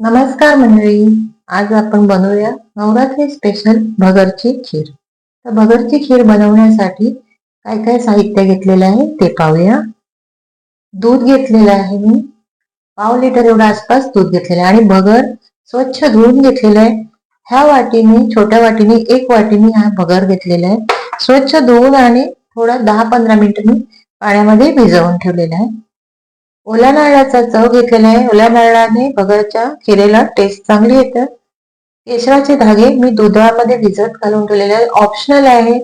नमस्कार मंडळी आज आपण बनवूया नवरात्री स्पेशल भगरची खीर. तर भगरची खीर बनवण्यासाठी काय काय साहित्य घेतलेलं आहे ते पाहूया. दूध घेतलेलं आहे मी. पाव लिटर एवढं आसपास दूध घेतलेलं आहे. आणि भगर स्वच्छ धुवून घेतलेलं आहे. ह्या वाटीने छोट्या वाटीने एक वाटीने हा भगर घेतलेला आहे. स्वच्छ धुवून आणि थोडं दहा पंधरा मिनिटं मी पाण्यामध्ये भिजवून ठेवलेला आहे. ओल्या नारळाचा चव घेतलेला आहे. ओल्या नारळाने भगरच्या खिरेला टेस्ट चांगली येते. केशराचे धागे मी दुधामध्ये भिजत घालून ठेवलेले आहे ऑप्शनल आहे.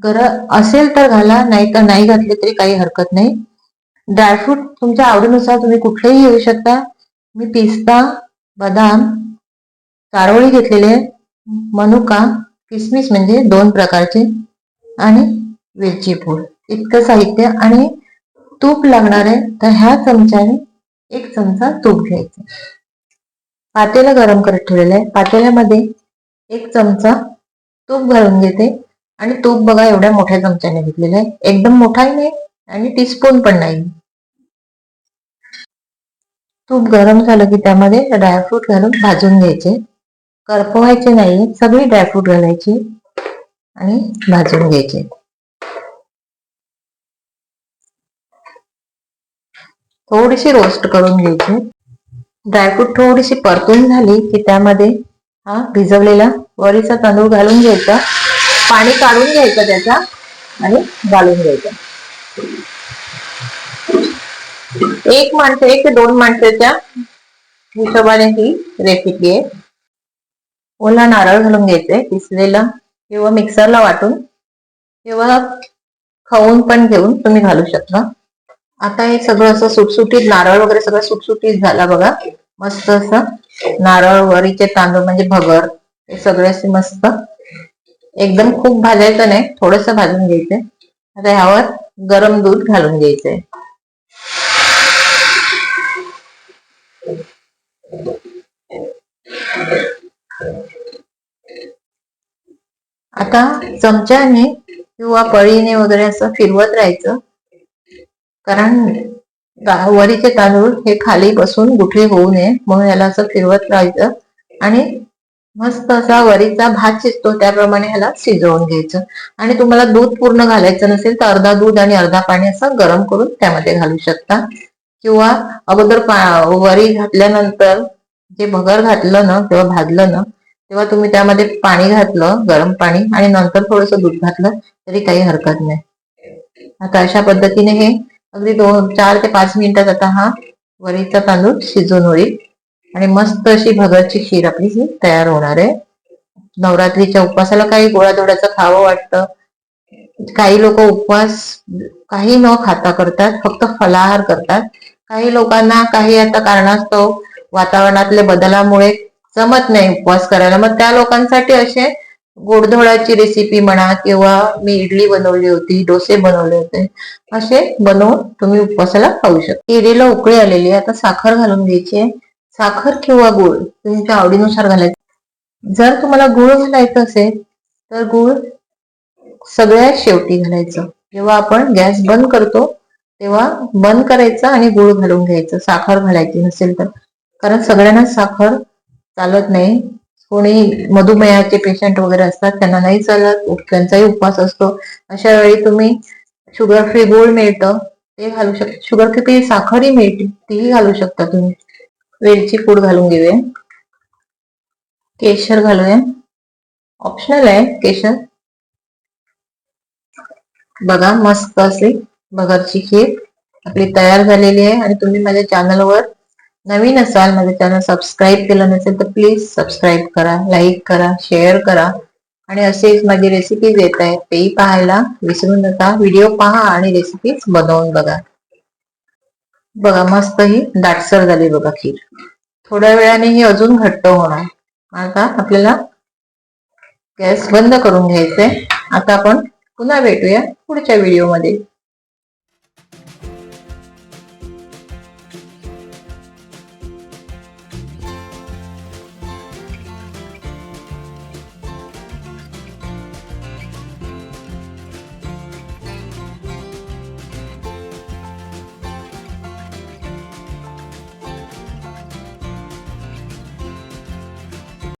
गर असेल तर घाला नाही तर नाही घातले तरी काही हरकत नाही. ड्रायफ्रूट तुमच्या आवडीनुसार तुम्ही कुठलेही घेऊ शकता. मी पिस्ता बदाम चारोळी घेतलेले मनुका किसमिस म्हणजे दोन प्रकारचे. आणि वेलची पूड. इतकं साहित्य आणि तूप लागणार आहे तर ह्या चमच्याने एक चमचा तूप घ्यायचं. पातेला गरम करत ठेवलेलं आहे. पातेल्यामध्ये एक चमचा तूप घालून घेते. आणि तूप बघा एवढ्या मोठ्या चमच्याने घेतलेलं आहे. एकदम मोठाही नाही आणि टीस्पून पण नाही. तूप गरम झालं की त्यामध्ये ड्रायफ्रूट घालून भाजून घ्यायचे. करपवायचे नाही. सगळी ड्रायफ्रूट घालायची आणि भाजून घ्यायचे. थोडीशी रोस्ट करून घ्यायची. ड्रायफ्रूट थोडीशी परतून झाली की त्यामध्ये हा भिजवलेला वरीचा तांदूळ घालून घ्यायचा. पाणी काढून घ्यायचं त्याचा आणि घालून घ्यायचं. एक माणसं एक ते दोन माणसाच्या हिशोबाने ही रेसिपी आहे. ओला नारळ घालून घ्यायचंय किसलेला किंवा मिक्सरला वाटून किंवा खाऊन पण घेऊन तुम्ही घालू शकता. आता हे सगळं असं सुटसुटीत नारळ वगैरे सगळं सुटसुटीत झाला बघा. मस्त असं नारळ वरीचे तांदूळ म्हणजे भगर हे सगळे असे मस्त. एकदम खूप भाजायचं नाही थोडस भाजून घ्यायचंय आता ह्यावर गरम दूध घालून घ्यायचंय. आता चमच्याने किंवा पळीने वगैरे असं फिरवत राहायचं. कारण वरीचे तांदूळ हे खाली बसून गुठळी होऊ नये म्हणून याला असं फिरवत राहायचं. आणि मस्त असा वरीचा भात शिजतो त्याप्रमाणे ह्याला शिजवून घ्यायचं. आणि तुम्हाला दूध पूर्ण घालायचं नसेल तर अर्धा दूध आणि अर्धा पाणी असं गरम करून त्यामध्ये घालू शकता. किंवा अगोदर वरी घातल्यानंतर जे भगर घातलं ना किंवा भाजलं ना तेव्हा तुम्ही त्यामध्ये पाणी घातलं गरम पाणी आणि नंतर थोडस दूध घातलं तरी काही हरकत नाही. आता अशा पद्धतीने हे अगदी दोन चार ते पाच मिनिटात आता हा वरीचा तांदूळ शिजून होईल. आणि मस्त अशी भगरची खीर आपली ही तयार होणार आहे. नवरात्रीच्या उपवासाला काही गोळाधोड्याचं खावं वाटतं. काही लोक उपवास काही न खाता करतात फक्त फलाहार करतात. काही लोकांना काही आता कारणास्तव वातावरणातल्या बदलामुळे जमत नाही उपवास करायला. मग त्या लोकांसाठी असे गोडधोळाची रेसिपी म्हणा किंवा मी इडली बनवली होती डोसे बनवले होते असे बनवून तुम्ही उपवासाला खाऊ शकता. केरीला उकळी आलेली आहे आता साखर घालून घ्यायची आहे. साखर किंवा गुळ तुमच्या आवडीनुसार घालायचं. जर तुम्हाला गुळ घालायचं असेल तर गुळ सगळ्यात शेवटी घालायचं. जेव्हा आपण गॅस बंद करतो तेव्हा बंद करायचं आणि गुळ घालून घ्यायचं. साखर घालायची नसेल तर. कारण सगळ्यांना साखर चालत नाही. कोणी मधुमेहाचे पेशंट वगैरे असतात त्यांना नाही चालत त्यांचाही उपवास असतो. अशा वेळी तुम्ही शुगर फ्री गोल्ड मिळतं ते घालू शकता शुगर फ्री साखरही मिळते तीही घालू शकता तुम्ही. वेलची पूड घालून घेऊया. केशर घालूया. ऑप्शनल आहे केशर. बघा मस्त असे बघरची खीर आपली तयार झालेली आहे आणि तुम्ही माझ्या चॅनलवर नवीन असाल माझं चॅनल सबस्क्राईब केलं नसेल तर प्लीज सबस्क्राईब करा लाईक करा शेअर करा. आणि असेच माझी रेसिपीज येत आहेत तेही पाहायला. विसरू नका. व्हिडिओ पहा आणि रेसिपीज बनवून बघा. बघा मस्त ही दाटसर झाली बघा खीर. थोड्या वेळाने ही अजून घट्ट होणार. आता आपल्याला गॅस बंद करून घ्यायचंय. आता आपण पुन्हा भेटूया पुढच्या व्हिडिओमध्ये